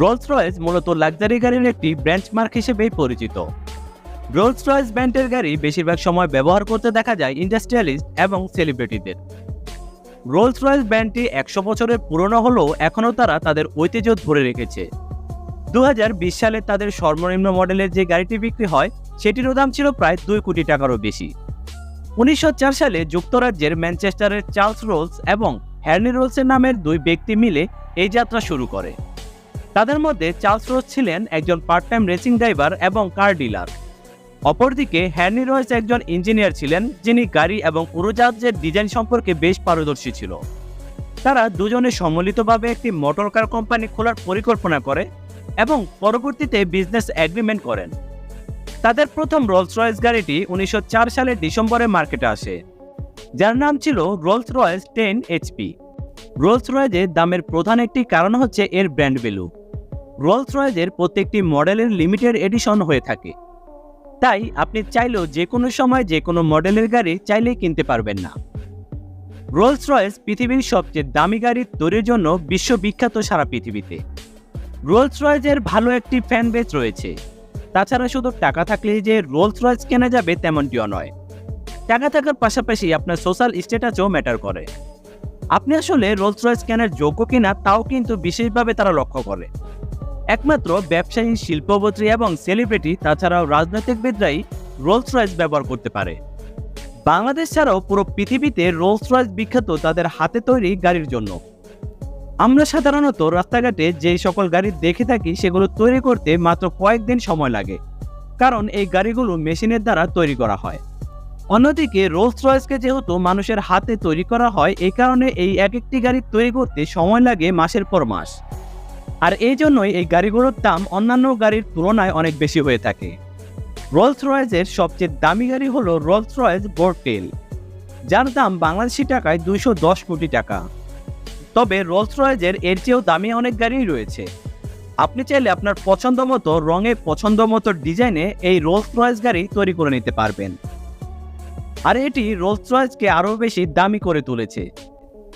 Rolls Royce মূলত luxury গাড়ির একটি ব্র্যান্ডমার্ক হিসেবেই পরিচিত। রোলস রয়েস ব্র্যান্ডের গাড়ি বেশিরভাগ সময় ব্যবহার করতে দেখা যায় ইন্ডাস্ট্রিয়ালিস্ট এবং সেলিব্রিটিদের রোলস রয়েস ব্র্যান্ডটি একশো বছরের পুরনো হলেও এখনও তারা তাদের ঐতিহ্য ধরে রেখেছে। দু হাজার বিশ সালে তাদের সর্বনিম্ন মডেলের যে গাড়িটি বিক্রি হয়, সেটিরও দাম ছিল প্রায় দুই কোটি টাকারও বেশি। উনিশশো চার সালে যুক্তরাজ্যের ম্যানচেস্টারের চার্লস রোলস এবং হ্যার্নি রোলসের নামের দুই ব্যক্তি মিলে এই যাত্রা শুরু করে। তাদের মধ্যে চার্লস রোজ ছিলেন একজন পার্ট টাইম রেসিং ড্রাইভার এবং কার ডিলার অপরদিকে হ্যার্নি রয়েস একজন ইঞ্জিনিয়ার ছিলেন, যিনি গাড়ি এবং উড়োজাহাজের ডিজাইন সম্পর্কে বেশ পারদর্শী ছিল। তারা দুজনে সম্মিলিতভাবে একটি মোটর কার কোম্পানি খোলার পরিকল্পনা করে এবং পরবর্তীতে বিজনেস এগ্রিমেন্ট করেন। তাদের প্রথম রোলস রয়েস গাড়িটি উনিশশো চার সালের ডিসেম্বরে মার্কেটে আসে, যার নাম ছিল Rolls Royce ten HP Rolls রয়েজের দামের প্রধান একটি কারণ হচ্ছে এর ব্র্যান্ড ভ্যালু রোলস রয়েজের প্রত্যেকটি মডেলের লিমিটেড এডিশন হয়ে থাকে। তাই আপনি চাইলেও যে কোনো সময় যে কোনো মডেলের গাড়ি চাইলেই কিনতে পারবেন না। রোলস রয়েস পৃথিবীর সবচেয়ে দামি গাড়ি তৈরির জন্য বিশ্ববিখ্যাত সারা পৃথিবীতে। রোলস রয়েজের ভালো একটি ফ্যান বেস রয়েছে। তাছাড়া শুধু টাকা থাকলেই যে রোলস রয়েস কেনা যাবে তেমনটিও নয়। টাকা থাকার পাশাপাশি আপনার সোশ্যাল স্ট্যাটাসও ম্যাটার করে। আপনি আসলে রোলস রয়েস কেনার যোগ্য কিনা তাও কিন্তু বিশেষভাবে তারা লক্ষ্য করে। একমাত্র ব্যবসায়ী শিল্পপত্রী এবং সেলিব্রিটি তাছাড়াও রাজনৈতিকবিদরাই রোলস রয়েস ব্যবহার করতে পারে। বাংলাদেশ ছাড়াও পুরো পৃথিবীতে রোলস রয়েস বিখ্যাত তাদের হাতে তৈরি গাড়ির জন্য। আমরা সাধারণত রাস্তাঘাটে যে সকল গাড়ি দেখে থাকি, সেগুলো তৈরি করতে মাত্র কয়েকদিন সময় লাগে। কারণ এই গাড়িগুলো মেশিনের দ্বারা তৈরি করা হয়। অন্যদিকে রোলস রয়েসকে যেহেতু মানুষের হাতে তৈরি করা হয় এই কারণে এই এক একটি গাড়ি তৈরি করতে সময় লাগে মাসের পর মাস। আর এই জন্যই এই গাড়িগুলোর দাম অন্যান্য গাড়ির তুলনায় অনেক বেশি হয়ে থাকে। রোলস রয়েসের সবচেয়ে দামি গাড়ি হলো রোলস রয়েস বোর্টেল যার দাম বাংলাদেশি টাকায় দুইশো দশ কোটি টাকা। তবে রোলস রয়েজের এর চেয়েও দামি অনেক গাড়িই রয়েছে। আপনি চাইলে আপনার পছন্দ মতো, রঙে পছন্দ মতো ডিজাইনে এই রোলস রয়েস গাড়ি তৈরি করে নিতে পারবেন। আর এটি রোলস রয়েসকে আরও বেশি দামি করে তুলেছে।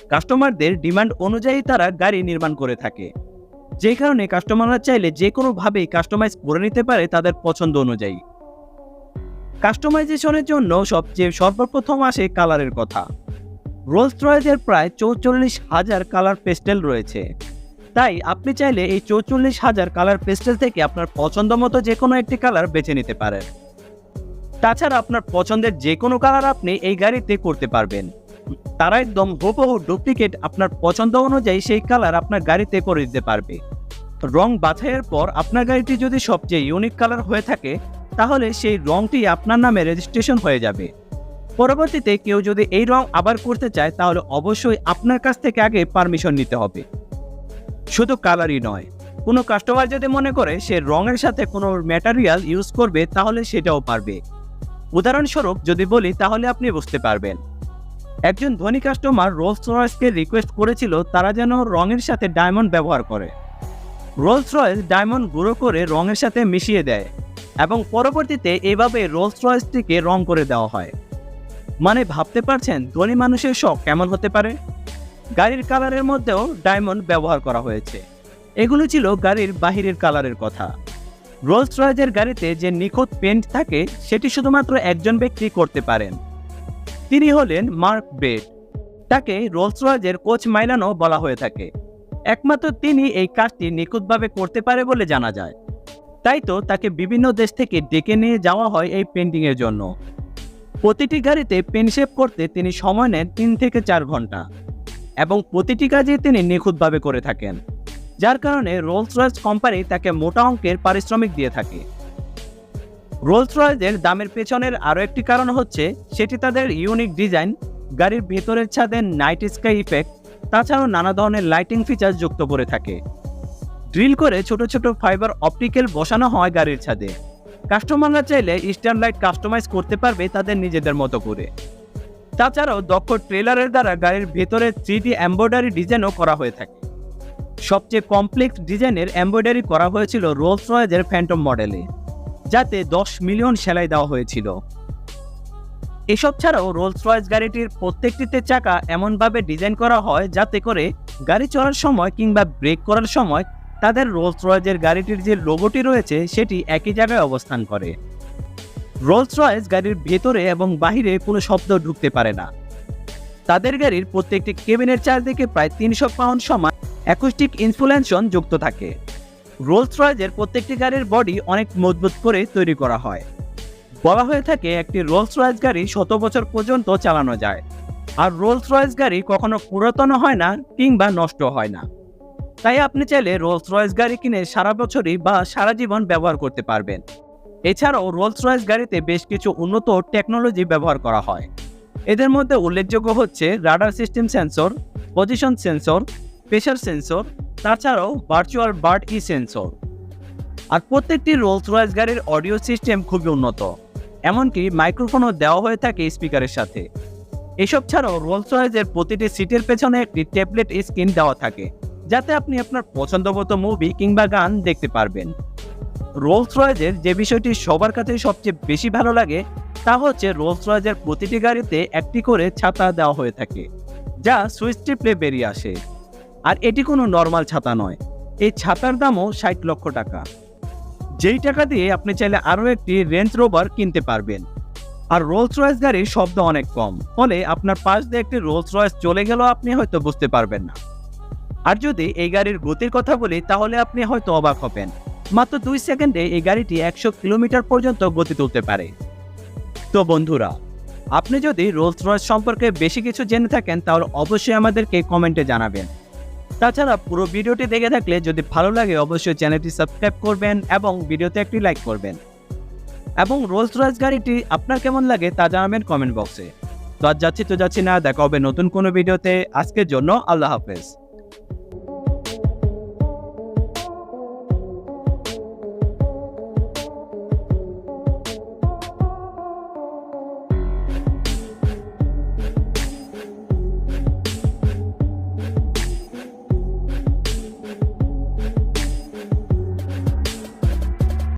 কাস্টমারদের ডিমান্ড অনুযায়ী তারা গাড়ি নির্মাণ করে থাকে। যে কারণে কাস্টমাররা চাইলে যে কোনোভাবেই কাস্টমাইজ করে নিতে পারে তাদের পছন্দ অনুযায়ী। কাস্টমাইজেশনের জন্য সবচেয়ে সর্বপ্রথম আসে কালারের কথা। রোলস রয়েজের প্রায় চৌচল্লিশ হাজার কালার পেস্টেল রয়েছে। তাই আপনি চাইলে এই চৌচল্লিশ হাজার কালার পেস্টেল থেকে আপনার পছন্দ মতো যে কোনো একটি কালার বেছে নিতে পারেন। তাছাড়া আপনার পছন্দের যে কোনো কালার আপনি এই গাড়িতে করতে পারবেন। তারা একদম হুবহু ডুপ্লিকেট আপনার পছন্দ অনুযায়ী সেই কালার আপনার গাড়িতে করে দিতে পারবে। রং বাছাইয়ের পর আপনার গাড়িটি যদি সবচেয়ে ইউনিক কালার হয়ে থাকে, তাহলে সেই রংটি আপনার নামে রেজিস্ট্রেশন হয়ে যাবে। পরবর্তীতে কেউ যদি এই রং আবার করতে চায়, তাহলে অবশ্যই আপনার কাছ থেকে আগে পারমিশন নিতে হবে। শুধু কালারই নয়, কোনো কাস্টমার যদি মনে করে সে রঙের সাথে কোনো ম্যাটেরিয়াল ইউজ করবে, তাহলে সেটাও পারবে। উদাহরণস্বরূপ, যদি বলি, তাহলে আপনি বুঝতে পারবেন। একজন ধনী কাস্টমার রোলস রয়েসকে রিকোয়েস্ট করেছিল, তারা যেন রঙের সাথে ডায়মন্ড ব্যবহার করে। রোলস রয়েস ডায়মন্ড গুঁড়ো করে রঙের সাথে মিশিয়ে দেয় এবং পরবর্তীতে এভাবে রোলস রয়েসটিকে রং করে দেওয়া হয়। মানে ভাবতে পারছেন, ধনী মানুষের শখ কেমন হতে পারে? গাড়ির কালারের মধ্যেও ডায়মন্ড ব্যবহার করা হয়েছে। এগুলো ছিল গাড়ির বাহিরের কালারের কথা। রোলস রয়েজের গাড়িতে যে নিখুঁত পেন্ট থাকে, সেটি শুধুমাত্র একজন ব্যক্তি করতে পারেন। তিনি হলেন মার্ক বেড তাকে রোলস রয়েজের কোচ মাইলানো বলা হয়ে থাকে। একমাত্র তিনি এই কাজটি নিখুঁতভাবে করতে পারে বলে জানা যায়। তাই তো তাকে বিভিন্ন দেশ থেকে ডেকে নিয়ে যাওয়া হয় এই পেন্টিংয়ের জন্য। প্রতিটি গাড়িতে পেন শেপ করতে তিনি সময় নেন তিন থেকে চার ঘণ্টা। এবং প্রতিটি কাজে তিনি নিখুঁতভাবে করে থাকেন। যার কারণে রোলস রয়েস কোম্পানি তাকে মোটা অঙ্কের পারিশ্রমিক দিয়ে থাকে। রোলস রয়েসের দামের পেছনের আরও একটি কারণ হচ্ছে, সেটি তাদের ইউনিক ডিজাইন গাড়ির ভেতরের ছাদে নাইট স্কাই ইফেক্ট তাছাড়াও নানা ধরনের লাইটিং ফিচার যুক্ত করে থাকে। ড্রিল করে ছোট ছোট ফাইবার অপটিক্যাল বসানো হয় গাড়ির ছাদে। কাস্টমাররা চাইলে স্টার লাইট কাস্টমাইজ করতে পারবে তাদের নিজেদের মতো করে। তাছাড়াও দক্ষ ট্রেলারের দ্বারা গাড়ির ভেতরে থ্রি ডি এম্ব্রয়ডারি ডিজাইনও করা হয়ে থাকে। সবচেয়ে কমপ্লেক্স ডিজাইনের এম্ব্রয়ডারি করা হয়েছিল রোলস রয়েজের ফ্যান্টম মডেলে যাতে দশ মিলিয়ন সেলাই দেওয়া হয়েছিল। এসব ছাড়াও রোলস রয়েস গাড়িটির প্রত্যেকটিতে চাকা এমনভাবে ডিজাইন করা হয় যাতে করে গাড়ি চলার সময় কিংবা ব্রেক করার সময় তাদের রোলস রয়েজের গাড়িটির যে লোগোটি রয়েছে সেটি একই জায়গায় অবস্থান করে। রোলস রয়েস গাড়ির ভেতরে এবং বাহিরে কোনো শব্দ ঢুকতে পারে না। তাদের গাড়ির প্রত্যেকটি কেবিনের চারদিকে প্রায় তিনশো পাউন্ড সমান অ্যাকুস্টিক ইনফ্লুয়েনশন যুক্ত থাকে। রোলস রয়েজের প্রত্যেকটি গাড়ির বডি অনেক মজবুত করে তৈরি করা হয়। বলা হয়ে থাকে একটি রোলস রয়েস গাড়ি শত বছর পর্যন্ত চালানো যায়। আর রোলস রয়েস গাড়ি কখনো পুরাতন হয় না কিংবা নষ্ট হয় না। তাই আপনি চাইলে রোলস রয়েস গাড়ি কিনে সারা বছরই বা সারা জীবন ব্যবহার করতে পারবেন। এছাড়াও রোলস রয়েস গাড়িতে বেশ কিছু উন্নত টেকনোলজি ব্যবহার করা হয়। এদের মধ্যে উল্লেখযোগ্য হচ্ছে radar system sensor position sensor pressure sensor তাছাড়াও ভার্চুয়াল বার্ড ই সেন্সর আর প্রত্যেকটি রোলস রয়েস গাড়ির অডিও সিস্টেম খুবই উন্নত। এমনকি মাইক্রোফোনও দেওয়া হয়ে থাকে স্পিকারের সাথে। এসব ছাড়াও রোলস রয়েসের প্রতিটি সিটের পেছনে একটি ট্যাবলেট স্ক্রিন দেওয়া থাকে, যাতে আপনি আপনার পছন্দমতো মুভি কিংবা গান দেখতে পারবেন। রোলস রয়েজের যে বিষয়টি সবার কাছে সবচেয়ে বেশি ভালো লাগে, তা হচ্ছে রোলস রয়েজের প্রতিটি গাড়িতে একটি করে ছাতা দেওয়া হয়ে থাকে, যা সুইচ টিপলে বেরিয়ে আসে। আর এটি কোনো নর্মাল ছাতা নয়। এই ছাতার দামও ষাট লক্ষ টাকা। যেই টাকা দিয়ে আপনি চাইলে আরও একটি রেঞ্জ রোভার কিনতে পারবেন। আর রোলস রয়েস গাড়ির শব্দ অনেক কম, ফলে আপনার পাশ দিয়ে একটি রোলস রয়েস চলে গেলেও আপনি হয়তো বুঝতে পারবেন না। আর যদি এই গাড়ির গতির কথা বলি, তাহলে আপনি হয়তো অবাক হবেন। মাত্র দুই সেকেন্ডে এই গাড়িটি একশো কিলোমিটার পর্যন্ত গতি তুলতে পারে। তো বন্ধুরা, আপনি যদি রোলস রয়েস সম্পর্কে বেশি কিছু জেনে থাকেন, তাহলে অবশ্যই আমাদেরকে কমেন্টে জানাবেন। তাছাড়া পুরো ভিডিওটি দেখে থাকলে যদি ভালো লাগে, অবশ্যই চ্যানেলটি সাবস্ক্রাইব করবেন এবং ভিডিওতে একটি লাইক করবেন। এবং রোলস রয়েস গাড়িটি আপনার কেমন লাগে তা জানাবেন কমেন্ট বক্সে। তো আজ যাচ্ছি তো যাচ্ছি না, দেখা হবে নতুন কোনো ভিডিওতে। আজকের জন্য আল্লাহ হাফেজ।